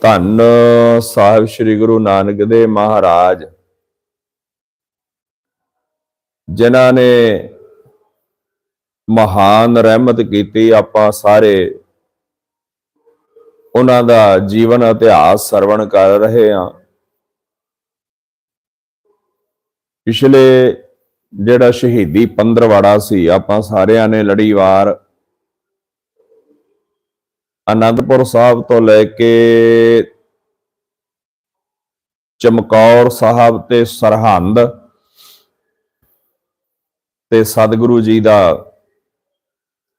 ਧੰਨ ਸਾਹਿਬ ਸ੍ਰੀ ਗੁਰੂ ਨਾਨਕ ਦੇਵ ਮਹਾਰਾਜ। ਜਿਨ੍ਹਾਂ ਨੇ ਮਹਾਨ ਰਹਿਮਤ ਕੀਤੀ ਆਪਾਂ ਸਾਰੇ। ਉਹਨਾਂ ਦਾ ਜੀਵਨ ਇਤਿਹਾਸ ਸਰਵਣ ਕਰ ਰਹੇ ਹਾਂ। ਪਿਛਲੇ ਜਿਹੜਾ ਸ਼ਹੀਦੀ ਪੰਦਰਵਾੜਾ ਸੀ, ਆਪਾਂ ਸਾਰਿਆਂ ਨੇ ਲੜੀਵਾਰ ਅਨੰਦਪੁਰ ਸਾਹਿਬ ਤੋਂ ਲੈ ਕੇ ਚਮਕੌਰ ਸਾਹਿਬ ਤੇ ਸਰਹੰਦ ਤੇ ਸਤਿਗੁਰੂ ਜੀ ਦਾ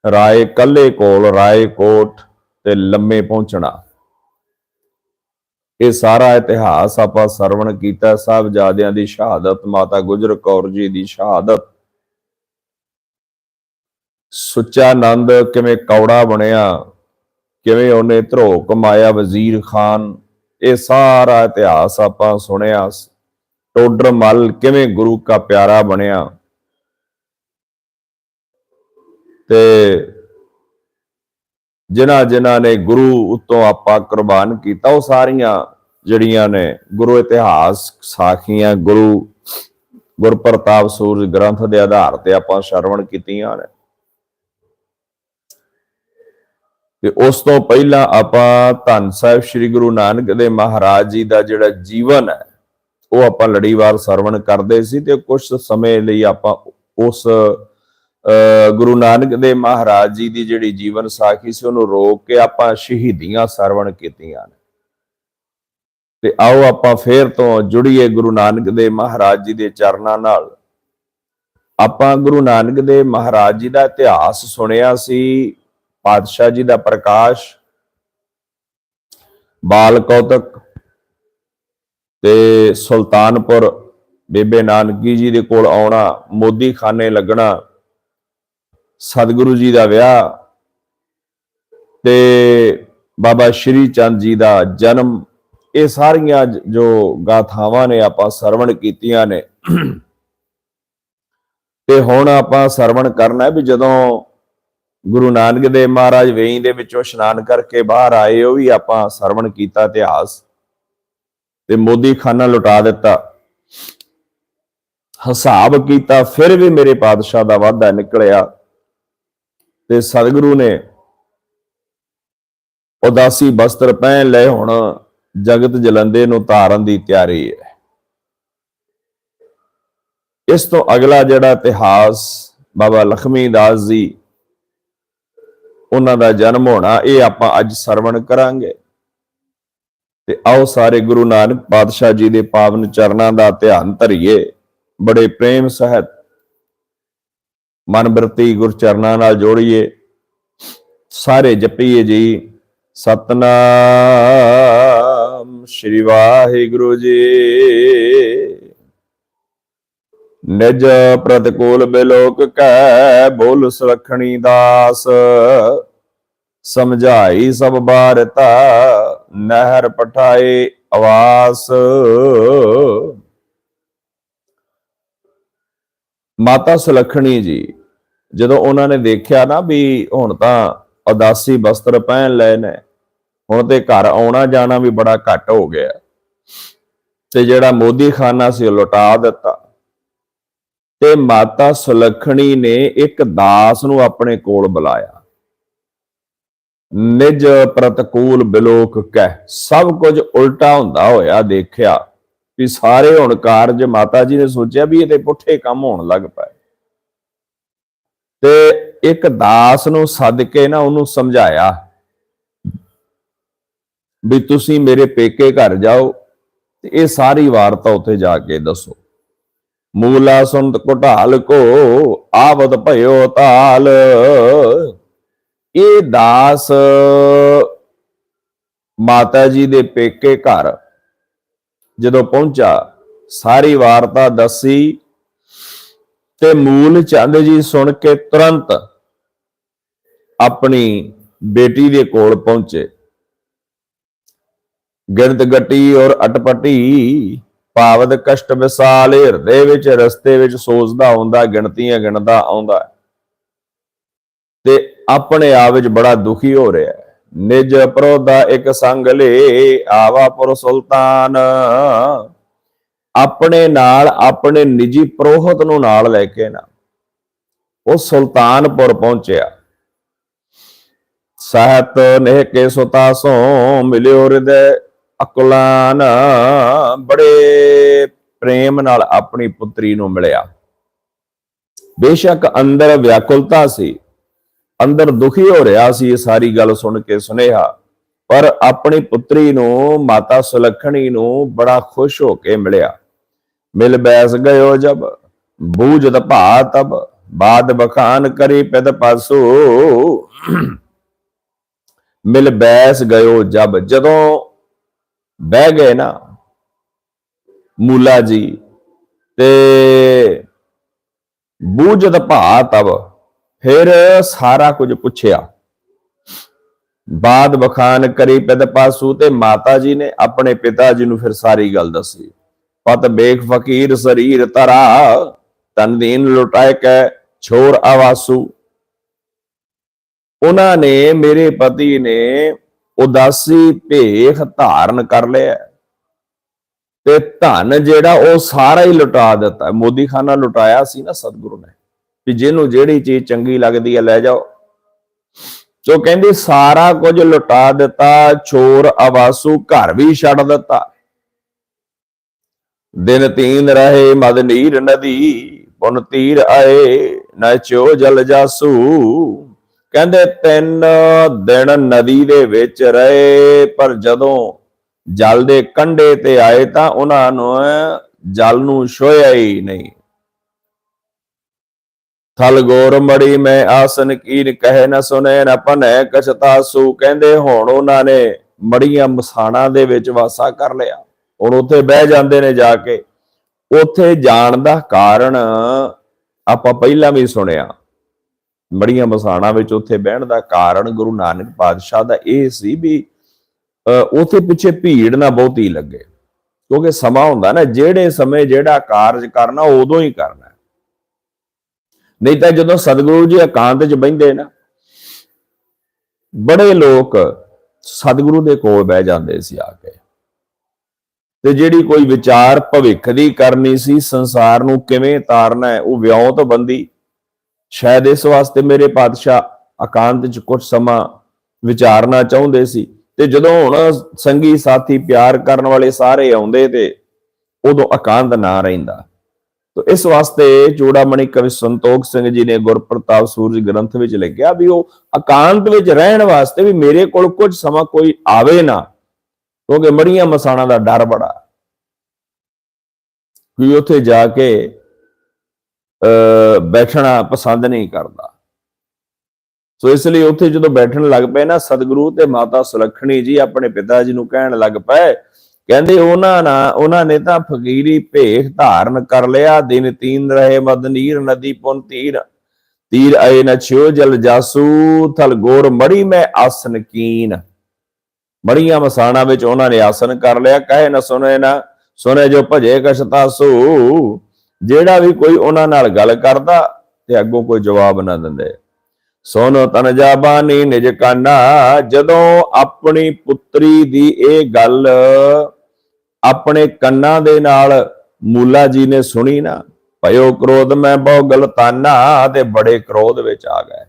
ਰਾਏ ਕੱਲੇ ਕੋਲ, ਰਾਏ ਕੋਟ ਤੇ ਲੰਮੇ ਪਹੁੰਚਣਾ। ਇਹ ਸਾਰਾ ਇਤਿਹਾਸ ਆਪਾਂ ਸਰਵਣ ਕੀਤਾ, ਸਾਹਿਬਜ਼ਾਦਿਆਂ ਦੀ ਸ਼ਹਾਦਤ, ਮਾਤਾ ਗੁਜਰ ਕੌਰ ਜੀ ਦੀ ਸ਼ਹਾਦਤ। ਸੁੱਚਾ ਆਨੰਦ ਕਿਵੇਂ ਕੌੜਾ ਬਣਿਆ ਕਿਵੇਂ ਉਹਨੇ ਧਰੋ ਕਮਾਇਆ ਵਜ਼ੀਰ ਖਾਨ? ਇਹ ਸਾਰਾ ਇਤਿਹਾਸ ਆਪਾਂ ਸੁਣਿਆ ਟੋਡਰ ਮਲ ਕਿਵੇਂ ਗੁਰੂ ਕਾ ਪਿਆਰਾ ਬਣਿਆ? ਤੇ ਜਿਨ੍ਹਾਂ ਜਿਨ੍ਹਾਂ ਨੇ ਗੁਰੂ ਉਤੋਂ ਆਪਾਂ ਕੁਰਬਾਨ ਕੀਤਾ, ਉਹ ਸਾਰੀਆਂ ਜਿਹੜੀਆਂ ਨੇ ਗੁਰੂ ਇਤਿਹਾਸ ਸਾਖੀਆਂ, ਗੁਰੂ ਗੁਰਪ੍ਰਤਾਪ ਸੂਰਜ ਗ੍ਰੰਥ ਦੇ ਆਧਾਰ ਤੇ ਆਪਾਂ ਸ਼ਰਵਣ ਕੀਤੀਆਂ ਨੇ। ਤੇ ਉਸ ਤੋਂ ਪਹਿਲਾਂ ਆਪਾਂ ਧੰਨ ਸਾਹਿਬ ਸ੍ਰੀ ਗੁਰੂ ਨਾਨਕ ਦੇਵ ਮਹਾਰਾਜ ਜੀ ਦਾ ਜਿਹੜਾ ਜੀਵਨ ਹੈ, ਉਹ ਆਪਾਂ ਲੜੀਵਾਰ ਸਰਵਣ ਕਰਦੇ ਸੀ ਤੇ ਕੁਝ ਸਮੇਂ ਲਈ ਆਪਾਂ ਉਸ ਗੁਰੂ ਨਾਨਕ ਦੇਵ ਮਹਾਰਾਜ ਜੀ ਦੀ ਜਿਹੜੀ ਜੀਵਨ ਸਾਖੀ ਸੀ, ਉਹਨੂੰ ਰੋਕ ਕੇ ਆਪਾਂ ਸ਼ਹੀਦੀਆਂ ਸਰਵਣ ਕੀਤੀਆਂ ਨੇ। ਤੇ ਆਓ ਆਪਾਂ ਫੇਰ ਤੋਂ ਜੁੜੀਏ ਗੁਰੂ ਨਾਨਕ ਦੇਵ ਮਹਾਰਾਜ ਜੀ ਦੇ ਚਰਨਾਂ ਨਾਲ। ਆਪਾਂ ਗੁਰੂ ਨਾਨਕ ਦੇਵ ਮਹਾਰਾਜ ਜੀ ਦਾ ਇਤਿਹਾਸ ਸੁਣਿਆ ਸੀ ਪਾਤਸ਼ਾਹ ਜੀ ਦਾ ਪ੍ਰਕਾਸ਼, ਬਾਲ ਕੌਤਕ ਤੇ ਸੁਲਤਾਨਪੁਰ ਬੇਬੇ ਨਾਨਕੀ ਜੀ ਦੇ ਕੋਲ ਆਉਣਾ ਮੋਦੀ ਖਾਨੇ ਲੱਗਣਾ, ਸਤਿਗੁਰੂ ਜੀ ਦਾ ਵਿਆਹ ਤੇ ਬਾਬਾ ਸ਼੍ਰੀ ਚੰਦ ਜੀ ਦਾ ਜਨਮ, ਇਹ ਸਾਰੀਆਂ ਜੋ ਗਾਥਾਵਾਂ ਨੇ ਆਪਾਂ ਸਰਵਣ ਕੀਤੀਆਂ ਨੇ। ਤੇ ਹੁਣ ਆਪਾਂ ਸਰਵਣ ਕਰਨਾ ਵੀ ਜਦੋਂ ਗੁਰੂ ਨਾਨਕ ਦੇਵ ਮਹਾਰਾਜ ਵੇਈ ਦੇ ਵਿੱਚੋਂ ਇਸ਼ਨਾਨ ਕਰਕੇ ਬਾਹਰ ਆਏ, ਉਹ ਵੀ ਆਪਾਂ ਸਰਵਣ ਕੀਤਾ ਇਤਿਹਾਸ। ਤੇ ਮੋਦੀ ਖਾਨਾ ਲੁਟਾ ਦਿੱਤਾ। ਹਿਸਾਬ ਕੀਤਾ, ਫਿਰ ਵੀ ਮੇਰੇ ਪਾਤਸ਼ਾਹ ਦਾ ਵਾਅਦਾ ਨਿਕਲਿਆ। ਤੇ ਸਤਿਗੁਰੂ ਨੇ ਉਦਾਸੀ ਬਸਤਰ ਪਹਿਨ ਲਏ, ਹੁਣ ਜਗਤ ਜਲੰਦੇ ਨੂੰ ਧਾਰਨ ਦੀ ਤਿਆਰੀ ਹੈ। ਇਸ ਤੋਂ ਅਗਲਾ ਜਿਹੜਾ ਇਤਿਹਾਸ ਬਾਬਾ ਲਖਮੀ ਦਾਸ ਜੀ ਉਹਨਾਂ ਦਾ ਜਨਮ ਹੋਣਾ, ਇਹ ਆਪਾਂ ਅੱਜ ਸਰਵਣ ਕਰਾਂਗੇ। ਤੇ ਆਓ ਸਾਰੇ ਗੁਰੂ ਨਾਨਕ ਪਾਤਸ਼ਾਹ ਜੀ ਦੇ ਪਾਵਨ ਚਰਨਾਂ ਦਾ ਧਿਆਨ ਧਰਿਏ। ਬੜੇ ਪ੍ਰੇਮ ਸਹਿਤ ਮਨ ਬਿਰਤੀ ਗੁਰ ਚਰਨਾਂ ਨਾਲ ਜੋੜੀਏ। ਸਾਰੇ ਜਪੀਏ ਜੀ। ਸਤਨਾਮ, ਸ਼੍ਰੀ ਵਾਹਿਗੁਰੂ ਜੀ। ਨਿਜ ਪ੍ਰਤਕੂਲ ਬਿਲੋਕ ਕੈ, ਬੋਲ ਸੁਰਖਣੀ ਦਾਸ। ਸਮਝਾਈ ਸਭ ਬਾਰਤਾ ਨਹਿਰ ਪਠਾਏ ਆਵਾਸ। ਮਾਤਾ ਸੁਲਖਣੀ ਜੀ, ਜਦੋਂ ਉਹਨਾਂ ਨੇ ਦੇਖਿਆ ਨਾ ਵੀ ਹੁਣ ਤਾਂ ਉਦਾਸੀ ਬਸਤਰ ਪਹਿਨ ਲਏ ਨੇ, ਹੁਣ ਤੇ ਘਰ ਆਉਣਾ ਜਾਣਾ ਵੀ ਬੜਾ ਘੱਟ ਹੋ ਗਿਆ। ਤੇ ਜਿਹੜਾ ਮੋਦੀ ਖਾਨਾ ਸੀ ਉਹ ਲੁਟਾ ਦਿੱਤਾ। ਤੇ ਮਾਤਾ ਸੁਲਖਣੀ ਨੇ ਇੱਕ ਦਾਸ ਨੂੰ ਆਪਣੇ ਕੋਲ ਬੁਲਾਇਆ। ਨਿਜ ਪ੍ਰਤਕੂਲ ਬਿਲੋਕ ਕਹਿ ਸਭ ਕੁਝ ਉਲਟਾ ਹੁੰਦਾ ਹੋਇਆ ਦੇਖਿਆ ਵੀ ਸਾਰੇ ਹੁਣ ਕਾਰਜ ਮਾਤਾ ਜੀ ਨੇ ਸੋਚਿਆ ਵੀ ਇਹਦੇ ਪੁੱਠੇ ਕੰਮ ਹੋਣ ਲੱਗ ਪਏ। ਤੇ ਇੱਕ ਦਾਸ ਨੂੰ ਸੱਦ ਕੇ ਨਾ ਉਹਨੂੰ ਸਮਝਾਇਆ ਵੀ ਤੁਸੀਂ ਮੇਰੇ ਪੇਕੇ ਘਰ ਜਾਓ ਤੇ ਇਹ ਸਾਰੀ ਵਾਰਤਾ ਉੱਥੇ ਜਾ ਕੇ ਦੱਸੋ। ਮੂਲਾ ਸੁਨਤ ਘਟਾਲ ਕੋ ਆਵਦ ਭਇਓ ਤਾਲ। ਇਹ ਦਾਸ ਮਾਤਾ ਜੀ ਦੇ ਪੇਕੇ ਘਰ ਜਦੋਂ ਪਹੁੰਚਾ, ਸਾਰੀ ਵਾਰਤਾ ਦੱਸੀ ਤੇ ਮੂਲ ਚੰਦ ਜੀ ਸੁਣ ਕੇ ਤੁਰੰਤ ਆਪਣੀ ਬੇਟੀ ਦੇ ਕੋਲ ਪਹੁੰਚੇ। ਗਿਰਦ ਗੱਟੀ ਔਰ ਅਟਪਟੀ ਭਾਵਦ ਕਸ਼ਟ ਵਿਸਾਲ ਹਿਰਦੇ ਵਿੱਚ, ਰਸਤੇ ਵਿੱਚ ਸੋਚਦਾ ਆਉਂਦਾ ਗਿਣਤੀਆਂ ਗਿਣਦਾ ਆਉਂਦਾ ਤੇ ਆਪਣੇ ਆਪ ਵਿੱਚ ਬੜਾ ਦੁਖੀ ਹੋ ਰਿਹਾ ਹੈ। ਨਿਜ ਪ੍ਰੋਦਾ ਇੱਕ ਸੰਗ ਲੇ, ਆਵਾ ਪੁਰ ਸੁਲਤਾਨ। ਆਪਣੇ ਨਾਲ, ਆਪਣੇ ਨਿੱਜੀ ਪ੍ਰੋਹਤ ਨੂੰ ਨਾਲ ਲੈ ਕੇ ਨਾ, ਉਹ ਸੁਲਤਾਨਪੁਰ ਪਹੁੰਚਿਆ। ਸਹਤ ਨਹਿ ਕੇ ਸੁਤਾਸੋਂ ਮਿਲਿਓ ਹਿਰਦੈ ਅਕਲਾਨ ਬੜੇ ਪ੍ਰੇਮ ਨਾਲ ਆਪਣੀ ਪੁੱਤਰੀ ਨੂੰ ਮਿਲਿਆ। ਬੇਸ਼ੱਕ ਅੰਦਰ ਵਿਆਕੁਲਤਾ ਸੀ, ਅੰਦਰ ਦੁਖੀ ਹੋ ਰਿਹਾ ਸੀ, ਇਹ ਸਾਰੀ ਗੱਲ ਸੁਣ ਕੇ ਸੁਨੇਹਾ। ਪਰ ਆਪਣੀ ਪੁੱਤਰੀ ਨੂੰ, ਮਾਤਾ ਸੁਲੱਖਣੀ ਨੂੰ ਬੜਾ ਖੁਸ਼ ਹੋ ਕੇ ਮਿਲਿਆ। ਮਿਲ ਬੈਸ ਗਇਓ ਜਬ ਬੂਝਤ ਭਾ ਤਬ, ਬਾਦ ਬਖਾਨ ਕਰੀ ਪਿਤ ਪਾਸੂ। ਮਿਲ ਬੈਸ ਗਇਓ ਜਬ, ਜਦੋਂ ਬਹਿ ਗਏ ਨਾ। ਮੂਲਾ ਜੀ ਤੇ ਬੂਝਤ ਭਾ ਤਬ ਫਿਰ ਸਾਰਾ ਕੁਝ ਪੁੱਛਿਆ। ਬਾਦ ਬਖਾਨ ਕਰੀ ਪਿਤ ਪਾਸੂ ਤੇ ਮਾਤਾ ਜੀ ਨੇ ਆਪਣੇ ਪਿਤਾ ਜੀ ਨੂੰ ਫਿਰ ਸਾਰੀ ਗੱਲ ਦੱਸੀ। ਪਤ ਬੇਖ ਫਕੀਰ ਸਰੀਰ ਤਰਾ, ਤਨ ਦੀਨ ਲੁਟਾਏ ਕੈ ਛੋਰ ਆਵਾਸੂ। ਉਹਨਾਂ ਨੇ ਮੇਰੇ ਪਤੀ ਨੇ ਉਦਾਸੀ ਭੇਖ ਧਾਰਨ ਕਰ ਲਿਆ। ਤੇ ਧਨ ਜਿਹੜਾ ਉਹ ਸਾਰਾ ਹੀ ਲੁਟਾ ਦਿੱਤਾ। ਮੋਦੀ ਖਾਨਾ ਲੁਟਾਇਆ ਸੀ ਨਾ ਸਤਿਗੁਰੂ ਨੇ ਵੀ ਜਿਹਨੂੰ ਜਿਹੜੀ ਚੀਜ਼ ਚੰਗੀ ਲੱਗਦੀ ਹੈ ਲੈ ਜਾਓ। ਜੋ ਕਹਿੰਦੀ, ਸਾਰਾ ਕੁਝ ਲੁਟਾ ਦਿੱਤਾ ਚੋਰ ਆਵਾਸੂ ਘਰ ਵੀ ਛੱਡ ਦਿੱਤਾ। ਦਿਨ ਤੀਨ ਰਹੇ ਮਦ ਨੀਰ ਨਦੀ, ਪੁਨ ਤੀਰ ਆਏ, ਨਾ ਨਚੋ ਜਲ ਜਾਸੂ। ਕਹਿੰਦੇ ਤਿੰਨ ਦਿਨ ਨਦੀ ਦੇ ਵਿੱਚ ਰਹੇ, ਪਰ ਜਦੋਂ ਜਲ ਦੇ ਕੰਢੇ ਤੇ ਆਏ ਤਾਂ ਉਹਨਾਂ ਨੂੰ ਜਲ ਨੂੰ ਛੋਇਆ ਹੀ ਨਹੀਂ। ਥਲ ਗੋਰ ਮੜੀ ਮੈਂ ਆਸਨ ਕੀਨ ਕਹੇ ਨਾ ਸੁਨੇ ਨਾ ਪਨੈ ਕਛਤਾਸੂ ਕਹਿੰਦੇ ਹੁਣ ਉਹਨਾਂ ਨੇ ਮੜੀਆਂ ਮਸਾਣਾ ਦੇ ਵਿੱਚ ਵਾਸਾ ਕਰ ਲਿਆ। ਹੁਣ ਉੱਥੇ ਬਹਿ ਜਾਂਦੇ ਨੇ ਜਾ ਕੇ। ਉੱਥੇ ਜਾਣ ਦਾ ਕਾਰਨ ਆਪਾਂ ਪਹਿਲਾਂ ਵੀ ਸੁਣਿਆ। ਮੜੀਆਂ ਮਸਾਣਾ ਵਿੱਚ ਉੱਥੇ ਬਹਿਣ ਦਾ ਕਾਰਨ ਗੁਰੂ ਨਾਨਕ ਪਾਤਸ਼ਾਹ ਦਾ ਇਹ ਸੀ ਵੀ ਉੱਥੇ ਪਿੱਛੇ ਭੀੜ ਨਾ ਬਹੁਤੀ ਲੱਗੇ। ਕਿਉਂਕਿ ਸਮਾਂ ਹੁੰਦਾ ਨਾ, ਜਿਹੜੇ ਸਮੇਂ ਜਿਹੜਾ ਕਾਰਜ ਕਰਨਾ, ਉਦੋਂ ਹੀ ਕਰਨਾ। ਨਹੀਂ ਤਾਂ ਜਦੋਂ ਸਤਿਗੁਰੂ ਜੀ ਇਕਾਂਤ 'ਚ ਬੈੰਦੇ ਨਾ, ਬੜੇ ਲੋਕ ਸਤਿਗੁਰੂ ਦੇ ਕੋਲ ਬਹਿ ਜਾਂਦੇ ਸੀ ਆ ਕੇ। ਤੇ ਜਿਹੜੀ ਕੋਈ ਵਿਚਾਰ ਭਵਿੱਖ ਦੀ ਕਰਨੀ ਸੀ, ਸੰਸਾਰ ਨੂੰ ਕਿਵੇਂ ਤਾਰਨਾ ਹੈ, ਉਹ ਵਿਉਂਤ ਬੰਦੀ ਸ਼ਾਇਦ ਇਸ ਵਾਸਤੇ ਮੇਰੇ ਪਾਤਸ਼ਾਹ ਇਕਾਂਤ 'ਚ ਕੁਝ ਸਮਾਂ ਵਿਚਾਰਨਾ ਚਾਹੁੰਦੇ ਸੀ। ਤੇ ਜਦੋਂ ਹੁਣ ਸੰਗੀ ਸਾਥੀ ਪਿਆਰ ਕਰਨ ਵਾਲੇ ਸਾਰੇ ਆਉਂਦੇ ਤੇ ਉਦੋਂ ਇਕਾਂਤ ਨਾ ਰਹਿੰਦਾ। ਤੋ ਇਸ ਵਾਸਤੇ ਚੂੜਾਮਣੀ ਕਵੀ ਸੰਤੋਖ ਸਿੰਘ ਜੀ ਨੇ ਗੁਰਪ੍ਰਤਾਪ ਸੂਰਜ ਗ੍ਰੰਥ ਵਿੱਚ ਲਿਖਿਆ ਵੀ ਉਹ ਇਕਾਂਤ ਵਿੱਚ ਰਹਿਣ ਵਾਸਤੇ ਵੀ ਮੇਰੇ ਕੋਲ ਕੁਝ ਸਮਾਂ ਕੋਈ ਆਵੇ ਨਾ, ਕਿਉਂਕਿ ਮੜੀਆਂ ਮਸਾਣਾ ਦਾ ਡਰ ਬੜਾ। ਕੋਈ ਉੱਥੇ ਜਾ ਕੇ ਬੈਠਣਾ ਪਸੰਦ ਨਹੀਂ ਕਰਦਾ। ਸੋ ਇਸ ਲਈ ਉੱਥੇ ਜਦੋਂ ਬੈਠਣ ਲੱਗ ਪਏ ਨਾ, ਸਤਿਗੁਰੂ ਤੇ ਮਾਤਾ ਸੁਲੱਖਣੀ ਜੀ ਆਪਣੇ ਪਿਤਾ ਜੀ ਨੂੰ ਕਹਿਣ ਲੱਗ ਪਏ, ਕਹਿੰਦੇ ਉਹਨਾਂ ਨਾ, ਉਹਨਾਂ ਨੇ ਤਾਂ ਫਕੀਰੀ ਭੇਖ ਧਾਰਨ ਕਰ ਲਿਆ, ਦਿਨ ਤੀਨ ਰਹੇ ਮਦਨੀਰ ਨਦੀ ਪੁਨ ਤੀਰ। ਤੀਰ ਆਏ ਨ ਛਿਓ ਜਲ ਜਾਸੂ, ਥਲ ਗੋਰ ਮੜੀ ਮੈਂ ਆਸਨ ਕੀਨ। ਮੜੀਆਂ ਮਸਾਣਾ ਵਿੱਚ ਉਹਨਾਂ ਨੇ ਆਸਨ ਕਰ ਲਿਆ, ਕਹੇ ਨਾ ਸੁਨੇ ਨਾ ਸੁਨੇ ਜੋ ਭਜੇ ਕਸ਼ਤਾਸੂ ਜਿਹੜਾ ਵੀ ਕੋਈ ਉਹਨਾਂ ਨਾਲ ਗੱਲ ਕਰਦਾ ਤੇ ਅੱਗੋਂ ਕੋਈ ਜਵਾਬ ਨਾ ਦਿੰਦੇ। ਸੋਨੋ ਤਨ ਜਾਬਾਨੀ ਨਿਜ ਕਾਨਾ, ਜਦੋਂ ਆਪਣੀ ਪੁੱਤਰੀ ਦੀ ਇਹ ਗੱਲ ਆਪਣੇ ਕੰਨਾਂ ਦੇ ਨਾਲ ਮੂਲਾ ਜੀ ਨੇ ਸੁਣੀ ਨਾ, ਭਇਓ ਕ੍ਰੋਧ ਮੈਂ ਬਹੁ ਗਲਤਾਨਾ ਤੇ ਬੜੇ ਕ੍ਰੋਧ ਵਿੱਚ ਆ ਗਏ।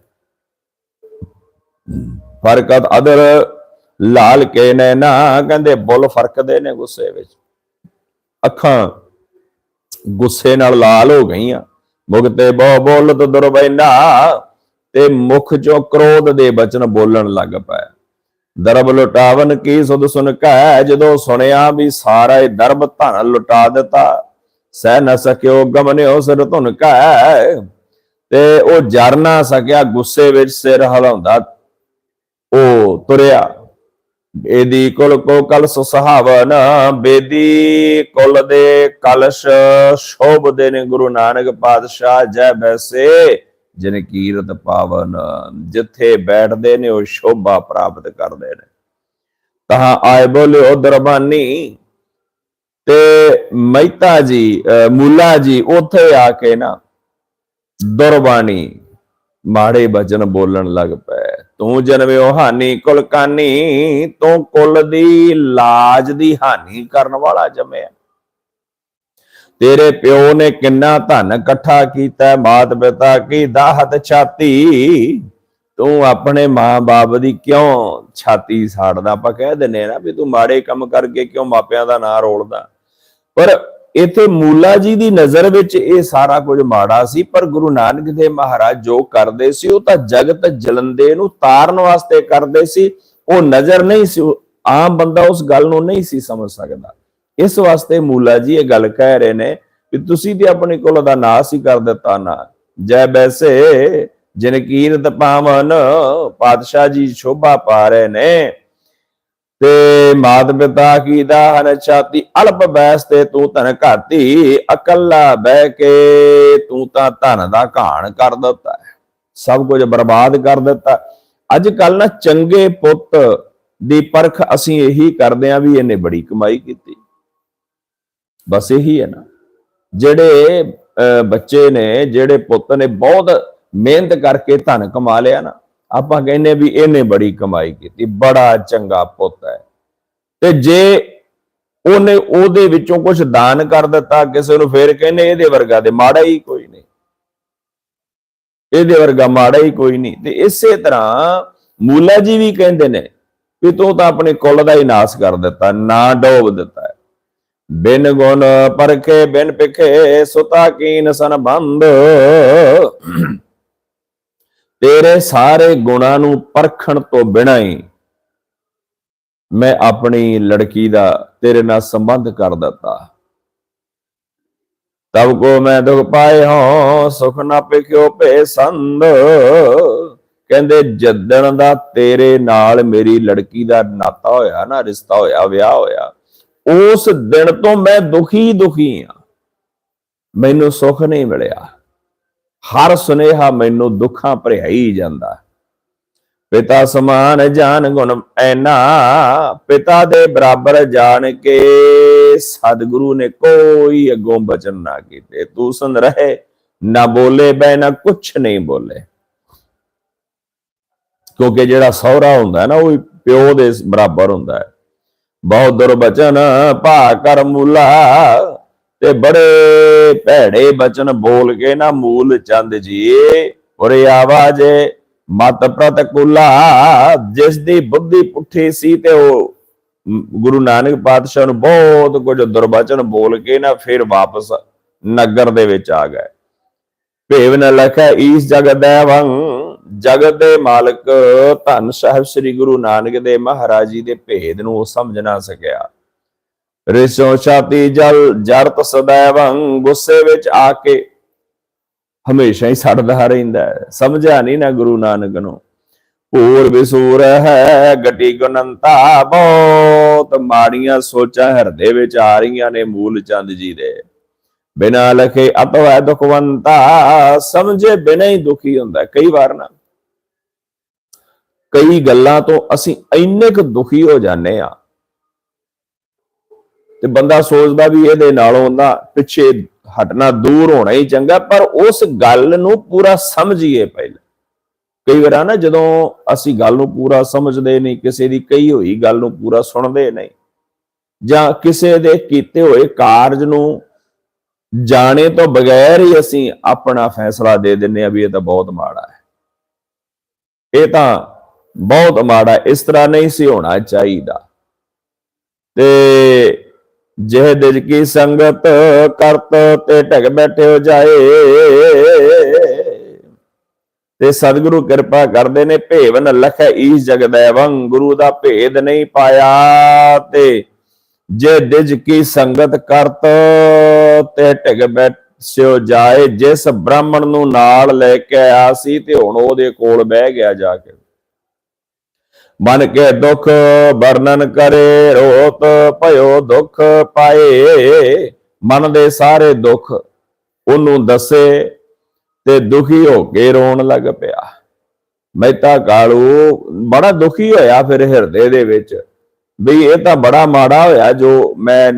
ਫਰਕਤ ਅਦਰ ਲਾਲ ਕੇ ਨੈਣਾ ਕਹਿੰਦੇ ਬੁੱਲ ਫਰਕਦੇ ਨੇ ਗੁੱਸੇ ਵਿੱਚ। ਅੱਖਾਂ ਗੁੱਸੇ ਨਾਲ ਲਾਲ ਹੋ ਗਈਆਂ। ਮੁਗਤੇ ਬਹੁ ਬੋਲਤ ਦੁਰਬੈਨਾ ਤੇ ਮੁਖ ਚੋਂ ਕ੍ਰੋਧ ਦੇ ਬਚਨ ਬੋਲਣ ਲੱਗ ਪਏ ਦਰਬ ਲੁਟਾਵਨ ਕੀ ਸੁਧ ਸੁਨ ਕੈ, ਜਦੋਂ ਸੁਣਿਆ ਵੀ ਸਾਰਾ ਇਹ ਦਰਬ ਧਨ ਲੁਟਾ ਦਿੱਤਾ, ਸਹਿ ਨ ਸਕਿਓ ਗਮਨਿਓ ਸਿਰ ਧੁਨ ਕੈ। ਤੇ ਉਹ ਜਰ ਨਾ ਸਕਿਆ, ਗੁੱਸੇ ਵਿੱਚ ਸਿਰ ਹਲਾਉਂਦਾ ਉਹ ਤੁਰਿਆ। ਬੇਦੀ ਕੁਲ ਕੋ ਕਲਸ ਸੁਹਾਵਨ ਬੇਦੀ ਕੁਲ ਦੇ ਕਲਸ਼ ਸ਼ੋਭਦੇ ਨੇ ਗੁਰੂ ਨਾਨਕ ਪਾਤਸ਼ਾਹ, ਜੈ ਬੈਸੇ ਜਿਨ ਕੀਰਤ ਪਾਵਨ। ਜਿੱਥੇ ਬੈਠਦੇ ਨੇ ਉਹ ਸ਼ੋਭਾ ਪ੍ਰਾਪਤ ਕਰਦੇ ਨੇ। ਤਹਾਂ ਆਏ ਬੋਲਿਓ ਦਰਬਾਨੀ, ਤੇ ਮਹਿਤਾ ਜੀ ਮੂਲਾ ਜੀ ਉੱਥੇ ਆ ਕੇ ਨਾ ਦੁਰਬਾਣੀ ਮਾੜੇ ਬਚਨ ਬੋਲਣ ਲੱਗ ਪਏ। ਤੂੰ ਜਨਮਿਓ ਹਾਨੀ ਕੁਲ ਕਾਨੀ, ਤੂੰ ਕੁਲ ਦੀ ਲਾਜ ਦੀ ਹਾਨੀ ਕਰਨ ਵਾਲਾ ਜੰਮਿਆ। ਤੇਰੇ ਪਿਓ ਨੇ ਕਿੰਨਾ ਧਨ ਇਕੱਠਾ ਕੀਤਾ, ਮਾਤ ਪਿਤਾ ਕੀ ਦਾਹਤ ਛਾਤੀ? ਤੂੰ ਆਪਣੇ ਮਾਂ-ਬਾਪ ਦੀ ਕਿਉਂ ਛਾਤੀ ਸਾੜਦਾ? ਆਪਾਂ ਕਹਿ ਦਿੰਨੇ ਆ ਨਾ ਵੀ ਤੂੰ ਮਾੜੇ ਕੰਮ ਕਰਕੇ ਕਿਉਂ ਮਾਪਿਆਂ ਦਾ ਨਾਂ ਰੋਲਦਾ? ਪਰ ਇੱਥੇ ਮੂਲਾ ਜੀ ਦੀ ਨਜ਼ਰ ਵਿੱਚ ਇਹ ਸਾਰਾ ਕੁਝ ਮਾੜਾ ਸੀ, ਪਰ ਗੁਰੂ ਨਾਨਕ ਦੇਵ ਮਹਾਰਾਜ ਜੋ ਕਰਦੇ ਸੀ, ਉਹ ਤਾਂ ਜਗਤ ਜਲੰਦੇ ਨੂੰ ਤਾਰਨ ਵਾਸਤੇ ਕਰਦੇ ਸੀ। ਉਹ ਨਜ਼ਰ ਨਹੀਂ ਸੀ ਆਮ ਬੰਦਾ ਉਸ ਗੱਲ ਨੂੰ ਨਹੀਂ ਸੀ ਸਮਝ ਸਕਦਾ। ਇਸ ਵਾਸਤੇ ਮੂਲਾ ਜੀ ਇਹ ਗੱਲ ਕਹਿ ਰਹੇ ਨੇ ਕਿ ਤੁਸੀਂ ਤੇ ਆਪਣੇ ਕੋਲ ਦਾ ਨਾਸ ਹੀ ਕਰ ਦਿੱਤਾ ਨਾ। ਜੈ ਬੈਸੇ, ਜਿਨ ਕੀਰਤ ਪਾਵਨ, ਪਾਤਸ਼ਾਹ ਜੀ ਸ਼ੋਭਾ ਪਾ ਰਹੇ ਨੇ। ਤੇ ਮਾਤ ਪਿਤਾ ਕੀ ਦਾਹਨ ਛਾਤੀ ਅਲਪ ਬੈਸ ਤੇ ਤੂੰ ਧਨ ਘਾਤੀ ਇਕੱਲਾ ਬਹਿ ਕੇ ਤੂੰ ਤਾਂ ਧਨ ਦਾ ਘਾਣ ਕਰ ਦਿੱਤਾ ਸਭ ਕੁਝ ਬਰਬਾਦ ਕਰ ਦਿੱਤਾ ਅੱਜ ਕੱਲ ਨਾ ਚੰਗੇ ਪੁੱਤ ਦੀ ਪਰਖ ਅਸੀਂ ਇਹੀ ਕਰਦੇ ਆਂ ਵੀ ਇਹਨੇ ਬੜੀ ਕਮਾਈ ਕੀਤੀ। ਬਸ ਇਹੀ ਹੈ ਨਾ। ਜਿਹੜੇ ਅਹ, ਬੱਚੇ ਨੇ ਜਿਹੜੇ ਪੁੱਤ ਨੇ ਬਹੁਤ ਮਿਹਨਤ ਕਰਕੇ ਧਨ ਕਮਾ ਲਿਆ ਨਾ ਆਪਾਂ ਕਹਿੰਦੇ ਵੀ ਇਹਨੇ ਬੜੀ ਕਮਾਈ ਕੀਤੀ, ਬੜਾ ਚੰਗਾ ਪੁੱਤ ਹੈ। ਤੇ ਜੇ ਉਹਨੇ ਉਹਦੇ ਵਿੱਚੋਂ ਕੁਝ ਦਾਨ ਕਰ ਦਿੱਤਾ, ਕਿਸੇ ਨੂੰ ਫੇਰ ਕਹਿੰਦੇ ਇਹਦੇ ਵਰਗਾ ਤੇ ਮਾੜਾ ਹੀ ਕੋਈ ਨਹੀਂ। ਇਹਦੇ ਵਰਗਾ ਮਾੜਾ ਹੀ ਕੋਈ ਨਹੀਂ। ਤੇ ਇਸੇ ਤਰ੍ਹਾਂ ਮੂਲਾ ਜੀ ਵੀ ਕਹਿੰਦੇ ਨੇ ਵੀ ਤੂੰ ਤਾਂ ਆਪਣੇ ਕੁੱਲ ਦਾ ਹੀ ਨਾਸ ਕਰ ਦਿੱਤਾ, ਨਾ ਡੋਬ ਦਿੱਤਾ ਬਿਨ ਗੁਣ ਪਰਖੇ ਬਿਨ ਪਿਖੇ ਸੁਤਾ ਕੀਨ ਸਨ ਬੰਦ। ਤੇਰੇ ਸਾਰੇ ਗੁਣਾਂ ਨੂੰ ਪਰਖਣ ਤੋਂ ਬਿਨਾਂ ਹੀ ਮੈਂ ਆਪਣੀ ਲੜਕੀ ਦਾ ਤੇਰੇ ਨਾਲ ਸੰਬੰਧ ਕਰ ਦਿੱਤਾ। ਤਬ ਕੋ ਮੈਂ ਦੁਖ ਪਾਏ ਹਾਂ, ਸੁਖ ਨਾ ਪਿਖਿਓ ਭੇ ਸੰਦ ਕਹਿੰਦੇ, ਜੱਦਣ ਦਾ ਤੇਰੇ ਨਾਲ ਮੇਰੀ ਲੜਕੀ ਦਾ ਨਾਤਾ ਹੋਇਆ ਨਾ, ਰਿਸ਼ਤਾ ਹੋਇਆ, ਵਿਆਹ ਹੋਇਆ, ਉਸ ਦਿਨ ਤੋਂ ਮੈਂ ਦੁਖੀ ਦੁਖੀ ਆ। ਮੈਨੂੰ ਸੁੱਖ ਨਹੀਂ ਮਿਲਿਆ। ਹਰ ਸੁਨੇਹਾ ਮੈਨੂੰ ਦੁੱਖਾਂ ਭਰਿਆ ਹੀ ਜਾਂਦਾ। ਪਿਤਾ ਸਮਾਨ ਜਾਨ ਗੁਣ ਐਨਾ, ਪਿਤਾ ਦੇ ਬਰਾਬਰ ਜਾਣ ਕੇ ਸਤਿਗੁਰੂ ਨੇ ਕੋਈ ਅਗੋਂ ਬਚਨ ਨਾ ਕੀਤੇ। ਤੂੰ ਸੁਣ ਰਹੇ, ਨਾ ਬੋਲੇ ਬੈ ਨਾ ਕੁਛ ਨਹੀਂ ਬੋਲੇ। ਕਿਉਂਕਿ ਜਿਹੜਾ ਸਹੁਰਾ ਹੁੰਦਾ ਨਾ, ਉਹ ਪਿਓ ਦੇ ਬਰਾਬਰ ਹੁੰਦਾ। ਹੈ ਬਹੁਤ ਦੁਰਬਚਨ ਭਾ ਕਰ ਮੂਲਾ ਤੇ ਬੜੇ ਭੈੜੇ ਬਚਨ ਬੋਲ ਕੇ ਨਾ ਮੂਲ ਚੰਦ ਜੀ, ਉਰੇ ਆਵਾਜੇ ਮਤ ਪ੍ਰਤਕੁਲਾ ਜਿਸ ਦੀ ਬੁੱਧੀ ਪੁੱਠੀ ਸੀ ਤੇ ਉਹ ਗੁਰੂ ਨਾਨਕ ਪਾਤਸ਼ਾਹ ਨੂੰ ਬਹੁਤ ਕੁਝ ਦੁਰਬਚਨ ਬੋਲ ਕੇ ਨਾ ਫਿਰ ਵਾਪਸ ਨਗਰ ਦੇ ਵਿੱਚ ਆ ਗਏ। ਭੇਵ ਨ ਲਖੈ ਈਸ ਜਗਤ ਦੇਵੰ, ਜਗਤ ਦੇ ਮਾਲਕ ਧੰਨ ਸਾਹਿਬ ਸ੍ਰੀ ਗੁਰੂ ਨਾਨਕ ਦੇਵ ਮਹਾਰਾਜ ਜੀ ਦੇ ਭੇਦ ਨੂੰ ਉਹ ਸਮਝ ਨਾ ਸਕਿਆ। ਰਿਸੋ ਛਾਤੀ ਜਲ ਜਰਤ ਸदैवੰ ਗੁੱਸੇ ਵਿੱਚ ਆ ਕੇ ਹਮੇਸ਼ਾ ਹੀ ਸੜਦਾ ਰਹਿੰਦਾ ਸਮਝਿਆ ਨਹੀਂ ਨਾ ਗੁਰੂ ਨਾਨਕ ਨੂੰ। ਪੂਰ ਵਿਸੂਰ ਹੈ ਗਟੀ ਗੁਨੰਤਾ ਬਹੁਤ। ਮਾੜੀਆਂ ਸੋਚਾਂ ਹਿਰਦੇ ਵਿੱਚ ਆ ਰਹੀਆਂ ਨੇ ਮੂਲ ਚੰਦ ਜੀ ਦੇ। ਬਿਨਾ ਲਖੇ ਅਤਵੈ ਦੁਖਵੰਤਾ। ਸਮਝੇ ਬਿਨਾ ਹੀ ਦੁਖੀ ਹੁੰਦਾ ਕਈ ਵਾਰ ਨਾ ਕਈ ਗੱਲਾਂ ਤੋਂ ਅਸੀਂ ਇੰਨੇ ਕੁ ਦੁਖੀ ਹੋ ਜਾਂਦੇ ਆ ਤੇ ਬੰਦਾ ਸੋਚਦਾ ਵੀ ਇਹਦੇ ਨਾਲੋਂ ਨਾ ਪਿੱਛੇ ਹਟਣਾ ਦੂਰ ਹੋਣਾ ਹੀ ਚੰਗਾ, ਪਰ ਉਸ ਗੱਲ ਨੂੰ ਪੂਰਾ ਸਮਝੀਏ ਪਹਿਲਾਂ। ਕਈ ਵਾਰ ਨਾ, ਜਦੋਂ ਅਸੀਂ ਗੱਲ ਨੂੰ ਪੂਰਾ ਸਮਝਦੇ ਨਹੀਂ, ਕਿਸੇ ਦੀ ਕਹੀ ਹੋਈ ਗੱਲ ਨੂੰ ਪੂਰਾ ਸੁਣਦੇ ਨਹੀਂ, ਜਾਂ ਕਿਸੇ ਦੇ ਕੀਤੇ ਹੋਏ ਕਾਰਜ ਨੂੰ ਜਾਣੇ ਤੋਂ ਬਗੈਰ ਹੀ ਅਸੀਂ ਆਪਣਾ ਫੈਸਲਾ ਦੇ ਦਿੰਨੇ ਆ ਵੀ ਇਹ ਤਾਂ ਬਹੁਤ ਮਾੜਾ ਹੈ। ਇਹ ਤਾਂ ਬਹੁਤ ਮਾੜਾ, ਇਸ ਤਰ੍ਹਾਂ ਨਹੀਂ ਸੀ ਹੋਣਾ ਚਾਹੀਦਾ। ਤੇ ਜਿਹ ਦਿਜ ਕੀ ਸੰਗਤ ਕਰਤ ਤੇ ਢਗ ਬੈਠੇ ਜਾਏ। ਤੇ ਸਤਿਗੁਰੂ ਕਿਰਪਾ ਕਰਦੇ ਨੇ, ਭੇਵਨ ਲਖੈ ਈਸ ਜਗਦੈਵੰ ਗੁਰੂ ਦਾ ਭੇਦ ਨਹੀਂ ਪਾਇਆ ਤੇ ਜੇ ਦਿਜ ਕੀ ਸੰਗਤ ਕਰਤ ਤੇ ਢਗ ਬੈਠਿਓ ਜਾਏ, ਜਿਸ ਬ੍ਰਾਹਮਣ ਨੂੰ ਨਾਲ ਲੈ ਕੇ ਆਇਆ ਸੀ ਤੇ ਹੁਣ ਉਹਦੇ ਕੋਲ ਬਹਿ ਗਿਆ ਜਾ ਕੇ। ਮਨ ਕੇ ਦੁੱਖ ਵਰਣਨ ਕਰੇ, ਰੋਤ ਭਇਓ ਦੁੱਖ ਪਾਏ। ਮਨ ਦੇ ਸਾਰੇ ਦੁੱਖ ਉਹਨੂੰ ਦੱਸੇ ਤੇ ਦੁਖੀ ਹੋ ਕੇ ਰੋਣ ਲੱਗ ਪਿਆ। ਮਹਿਤਾ ਕਾਲੂ, ਬੜਾ ਦੁਖੀ ਹੋਇਆ ਫਿਰ ਹਿਰਦੇ ਦੇ ਵਿੱਚ। ਵੀ ਇਹ ਤਾਂ ਬੜਾ ਮਾੜਾ ਹੋਇਆ ਜੋ ਮੈਂ